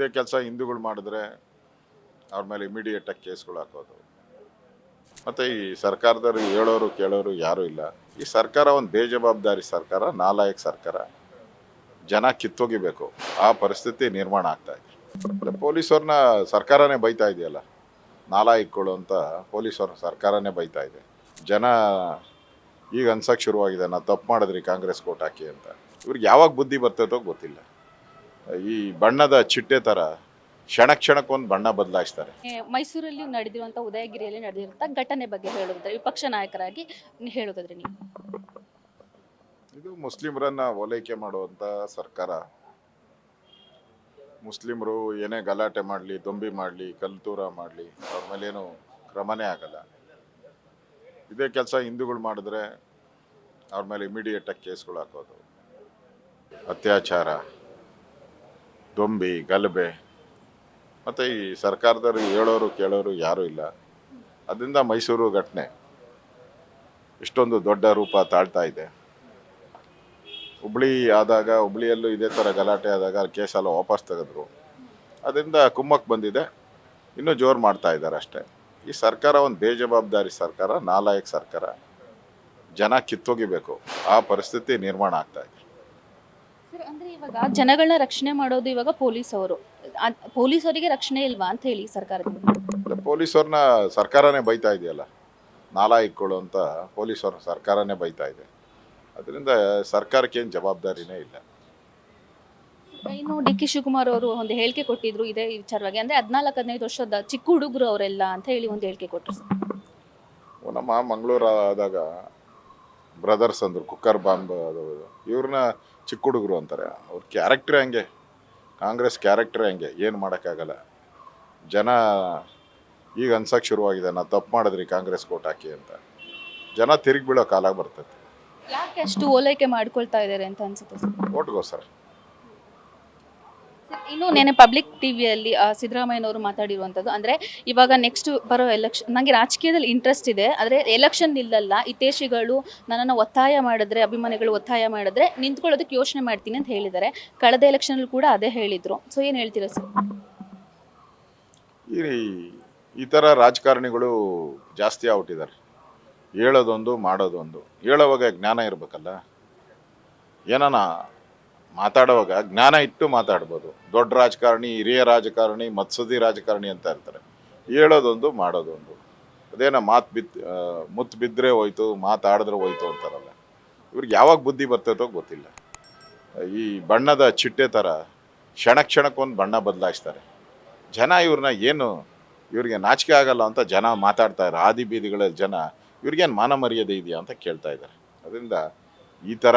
ಇದೇ ಕೆಲಸ ಹಿಂದೂಗಳು ಮಾಡಿದ್ರೆ ಅವ್ರ ಮೇಲೆ ಇಮಿಡಿಯೇಟಾಗಿ ಕೇಸ್ಗಳು ಹಾಕೋದು. ಮತ್ತು ಈ ಸರ್ಕಾರದವರು ಹೇಳೋರು ಕೇಳೋರು ಯಾರೂ ಇಲ್ಲ. ಈ ಸರ್ಕಾರ ಒಂದು ಬೇಜವಾಬ್ದಾರಿ ಸರ್ಕಾರ, ನಾಲಾಯಕ್ ಸರ್ಕಾರ. ಜನ ಕಿತ್ತೋಗಿಬೇಕು. ಆ ಪರಿಸ್ಥಿತಿ ನಿರ್ಮಾಣ ಆಗ್ತಾ ಇದೆ. ಪೊಲೀಸವ್ರನ್ನ ಸರ್ಕಾರನೇ ಬೈತಾ ಇದೆಯಲ್ಲ? ನಾಲಾಯಕ್ಗಳು ಅಂತ ಪೊಲೀಸವ್ರನ್ನ ಸರ್ಕಾರನೇ ಬೈತಾ ಇದೆ. ಜನ ಈಗ ಅನ್ಸಕ್ಕೆ ಶುರುವಾಗಿದೆ ನಾ ತಪ್ಪು ಮಾಡಿದ್ರಿ ಕಾಂಗ್ರೆಸ್ ಕೋಟ್ ಹಾಕಿ ಅಂತ. ಇವ್ರಿಗೆ ಯಾವಾಗ ಬುದ್ಧಿ ಬರ್ತೈತೋ ಗೊತ್ತಿಲ್ಲ. ಈ ಬಣ್ಣದ ಚಿಟ್ಟೆ ಥರ ಕ್ಷಣ ಕ್ಷಣಕ್ಕೊಂದು ಬಣ್ಣ ಬದಲಾಯಿಸ್ತಾರೆ. ಮೈಸೂರಲ್ಲಿ ನಡೆದಿರುವಂಥ ಉದಯಗಿರಿಯಲ್ಲಿ ನಡೆದಿರುವಂಥ ಘಟನೆ ಬಗ್ಗೆ ಹೇಳುವುದ್ರೆ ವಿಪಕ್ಷ ನಾಯಕರಾಗಿ ಹೇಳುವುದಾದ್ರೆ ನೀವು. ಇದು ಮುಸ್ಲಿಮರನ್ನ ಓಲೈಕೆ ಮಾಡುವಂಥ ಸರ್ಕಾರ. ಮುಸ್ಲಿಮರು ಏನೇ ಗಲಾಟೆ ಮಾಡಲಿ ದೊಂಬಿ ಮಾಡಲಿ ಕಲ್ತೂರ ಮಾಡಲಿ ಅವ್ರ ಮೇಲೇನು ಕ್ರಮನೇ ಆಗಲ್ಲ. ಇದೇ ಕೆಲಸ ಹಿಂದೂಗಳು ಮಾಡಿದ್ರೆ ಅವ್ರ ಮೇಲೆ ಇಮಿಡಿಯೇಟಾಗಿ ಕೇಸ್ಗಳು ಹಾಕೋದು. ಅತ್ಯಾಚಾರ. ದೊಂಬಿ ಗಲಭೆ. ಮತ್ತು ಈ ಸರ್ಕಾರದವರು ಹೇಳೋರು, ಕೇಳೋರು ಯಾರೂ ಇಲ್ಲ. ಅದರಿಂದ ಮೈಸೂರು ಘಟನೆ. ಇಷ್ಟೊಂದು ದೊಡ್ಡ ರೂಪ ತಾಳ್ತಾ ಇದೆ. ಹುಬ್ಳಿ ಆದಾಗ, ಹುಬ್ಳಿಯಲ್ಲೂ ಇದೇ ಥರ ಗಲಾಟೆ ಆದಾಗ ಕೇಸೆಲ್ಲ ವಾಪಸ್ ತೆಗೆದ್ರು. ಅದರಿಂದ ಕುಮ್ಮಕ್ಕೆ ಬಂದಿದೆ. ಇನ್ನೂ ಜೋರು ಮಾಡ್ತಾ ಇದ್ದಾರೆ ಅಷ್ಟೇ. ಈ ಸರ್ಕಾರ ಒಂದು ಬೇಜವಾಬ್ದಾರಿ ಸರ್ಕಾರ, ನಾಲಾಯಕ್ ಸರ್ಕಾರ. ಜನ ಕಿತ್ತೋಗಿಬೇಕು. ಆ ಪರಿಸ್ಥಿತಿ ನಿರ್ಮಾಣ ಆಗ್ತಾ ಇದೆ. ಸರ್ ಅಂದ್ರೆ ಇವಾಗ ಜನಗಳನ್ನ ರಕ್ಷಣೆ ಮಾಡೋದು ಇವಾಗ ಪೊಲೀಸ್ ಅವರು ಪೊಲೀಸರಿಗೆ ರಕ್ಷಣೆ ಇಲ್ವಾ ಅಂತ ಹೇಳಿ ಸರ್ಕಾರದಿಂದ ಪೊಲೀಸ್ ಅವ್ರನ್ನ ಸರ್ಕಾರನೇ ಬೈತಾ ಇದೆಯಲ್ಲ? ನಾಲಾಯಕ್ಗಳು ಅಂತ ಪೊಲೀಸವ್ರ ಸರ್ಕಾರನೇ ಬೈತಾ ಇದೆ. ಅದರಿಂದ ಸರ್ಕಾರಕ್ಕೆ ಏನು ಜವಾಬ್ದಾರಿನೇ ಇಲ್ಲ. ಇನ್ನು ಡಿ ಕೆ. ಶಿವಕುಮಾರ್ ಅವರು ಒಂದು ಹೇಳಿಕೆ ಕೊಟ್ಟಿದ್ರು ಇದೇ ವಿಚಾರವಾಗಿ. ಅಂದ್ರೆ ಹದಿನಾಲ್ಕು ಹದಿನೈದು ವರ್ಷದ ಚಿಕ್ಕ ಹುಡುಗರು ಅವರೆಲ್ಲ ಅಂತ ಹೇಳಿ ಒಂದು ಹೇಳಿಕೆ ಕೊಟ್ಟರು ಸರ್. ನಮ್ಮ ಮಂಗಳೂರು ಆದಾಗ ಬ್ರದರ್ಸ್ ಅಂದರು ಕುಕ್ಕರ್ ಬಾಂಬ್ ಅದು ಇವ್ರನ್ನ ಚಿಕ್ಕ ಹುಡುಗರು ಅಂತಾರೆ. ಅವ್ರ ಕ್ಯಾರೆಕ್ಟ್ರೇ ಹಂಗೆ? ಕಾಂಗ್ರೆಸ್ ಕ್ಯಾರೆಕ್ಟ್ರೇ ಹಂಗೆ? ಏನು ಮಾಡೋಕ್ಕಾಗಲ್ಲ. ಜನ ಈಗ ಅನ್ಸೋಕ್ಕೆ ಶುರುವಾಗಿದೆ ನಾ ತಪ್ಪು ಮಾಡಿದ್ರಿ ಕಾಂಗ್ರೆಸ್ ಕೋಟ್ ಹಾಕಿ ಅಂತ. ಜನ ತಿರುಗಿ ಬೀಳೋ ಕಾಲ ಬರ್ತೈತೆ. ಯಾಕೆ ಅಷ್ಟು ಓಲೈಕೆ ಮಾಡ್ಕೊಳ್ತಾ ಇದ್ದಾರೆ ಅಂತ ಅನ್ಸುತ್ತೆ ಸರ್? ಓಟ್ಗೋಸ್ಕರ ಇನ್ನು ನೆನೆ ಪಬ್ಲಿಕ್ ಟಿವಿಯಲ್ಲಿ ಸಿದ್ದರಾಮಯ್ಯನವರು ಮಾತಾಡಿರುವಂಥದ್ದು. ಅಂದರೆ ಇವಾಗ ನೆಕ್ಸ್ಟ್ ಬರೋ ಎಲೆಕ್ಷನ್ ನನಗೆ ರಾಜಕೀಯದಲ್ಲಿ ಇಂಟ್ರೆಸ್ಟ್ ಇದೆ. ಆದರೆ ಎಲೆಕ್ಷನ್ ಇಲ್ಲಲ್ಲ ಹಿತೇಶಿಗಳು ನನ್ನನ್ನು ಒತ್ತಾಯ ಮಾಡಿದ್ರೆ, ಅಭಿಮಾನಿಗಳು ಒತ್ತಾಯ ಮಾಡಿದ್ರೆ ನಿಂತ್ಕೊಳ್ಳೋದಕ್ಕೆ ಯೋಚನೆ ಮಾಡ್ತೀನಿ ಅಂತ ಹೇಳಿದ್ದಾರೆ. ಕಳೆದ ಎಲೆಕ್ಷನಲ್ಲಿ ಕೂಡ ಅದೇ ಹೇಳಿದರು. ಸೊ ಏನು ಹೇಳ್ತೀರಾ ಸರ್? ಈ ಥರ ರಾಜಕಾರಣಿಗಳು ಜಾಸ್ತಿ ಆಗ್ಬಿಟ್ಟಿದ್ದಾರೆ. ಹೇಳೋದೊಂದು, ಮಾಡೋದೊಂದು. ಹೇಳೋವಾಗ ಜ್ಞಾನ ಇರಬೇಕಲ್ಲ. ಏನಾನ ಮಾತಾಡುವಾಗ ಜ್ಞಾನ ಇಟ್ಟು ಮಾತಾಡ್ಬೋದು. ದೊಡ್ಡ ರಾಜಕಾರಣಿ, ಹಿರಿಯ ರಾಜಕಾರಣಿ ಮತ್ಸದಿ ರಾಜಕಾರಣಿ ಅಂತ ಇರ್ತಾರೆ. ಹೇಳೋದೊಂದು, ಮಾಡೋದೊಂದು. ಅದೇನೋ ಮಾತು ಬಿತ್ ಮುತ್ತು ಬಿದ್ದರೆ ಹೋಯ್ತು ಮಾತಾಡಿದ್ರೆ ಹೋಯ್ತು ಅಂತಾರಲ್ಲ. ಇವ್ರಿಗೆ ಯಾವಾಗ ಬುದ್ಧಿ ಬರ್ತೈತೋ ಗೊತ್ತಿಲ್ಲ. ಈ ಬಣ್ಣದ ಚಿಟ್ಟೆ ಥರ ಕ್ಷಣ ಕ್ಷಣಕ್ಕೊಂದು ಬಣ್ಣ ಬದಲಾಯಿಸ್ತಾರೆ. ಜನ ಇವ್ರನ್ನ ಏನು, ಇವ್ರಿಗೆ ನಾಚಿಕೆ ಆಗಲ್ಲ ಅಂತ ಜನ ಮಾತಾಡ್ತಾ ಆದಿ ಬೀದಿಗಳ ಜನ ಇವ್ರಿಗೇನು ಮಾನ ಮರ್ಯಾದೆ ಇದೆಯಾ ಅಂತ ಕೇಳ್ತಾ ಇದ್ದಾರೆ ಅದರಿಂದ ಈ ಥರ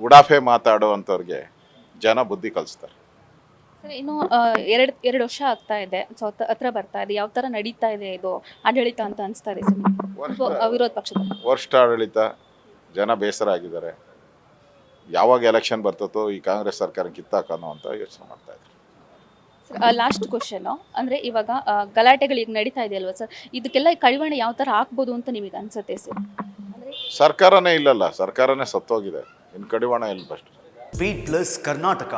ಉಡಾಫೆ ಮಾತಾಡುವಂಥವ್ರಿಗೆ ಜನ ಬುದ್ಧಿ ಕಲಿಸ್ತಾರೆ. ಸರ್ ಇನ್ನು ಎರಡು ಎರಡು ವರ್ಷ ಆಗ್ತಾ ಇದೆ. ಸೊ ಹತ್ರ ಬರ್ತಾ ಇದೆ. ಯಾವ ಥರ ನಡೀತಾ ಇದೆ ಇದು? ಆಡಳಿತ ಅಂತ ಅನಿಸ್ತಾ ಇದೆ ಸರ್ ವಿರೋಧ ಪಕ್ಷದ. ವರ್ಷ ಆಡಳಿತ ಜನ ಬೇಸರ ಆಗಿದ್ದಾರೆ. ಯಾವಾಗ ಎಲೆಕ್ಷನ್ ಬರ್ತದೋ ಈ ಕಾಂಗ್ರೆಸ್ ಸರ್ಕಾರ ಕಿತ್ತಾಕನೋ ಅಂತ ಯೋಚನೆ ಮಾಡ್ತಾ ಇದ್ದಾರೆ ಲಾಸ್ಟ್ ಕ್ವಶನ್ ಅಂದ್ರೆ ಇವಾಗ ಗಲಾಟೆಗಳು ಈಗ ನಡೀತಾ ಇದೆ ಅಲ್ವಾ ಸರ್? ಇದಕ್ಕೆಲ್ಲ ಕಡಿವಾಣ ಯಾವ ತರ ಹಾಕ್ಬೋದು ಅಂತ ನಿಮಗೆ ಅನ್ಸುತ್ತೆ ಸರ್? ಸರ್ಕಾರನೇ ಇಲ್ಲಲ್ಲ ಸರ್ಕಾರನೇ ಸತ್ತೋಗಿದೆ. ಇನ್ನು ಕಡಿವಾಣ ಇಲ್ಲ ಫಸ್ಟ್ ವೇಟ್ ಪ್ಲಸ್ ಕರ್ನಾಟಕ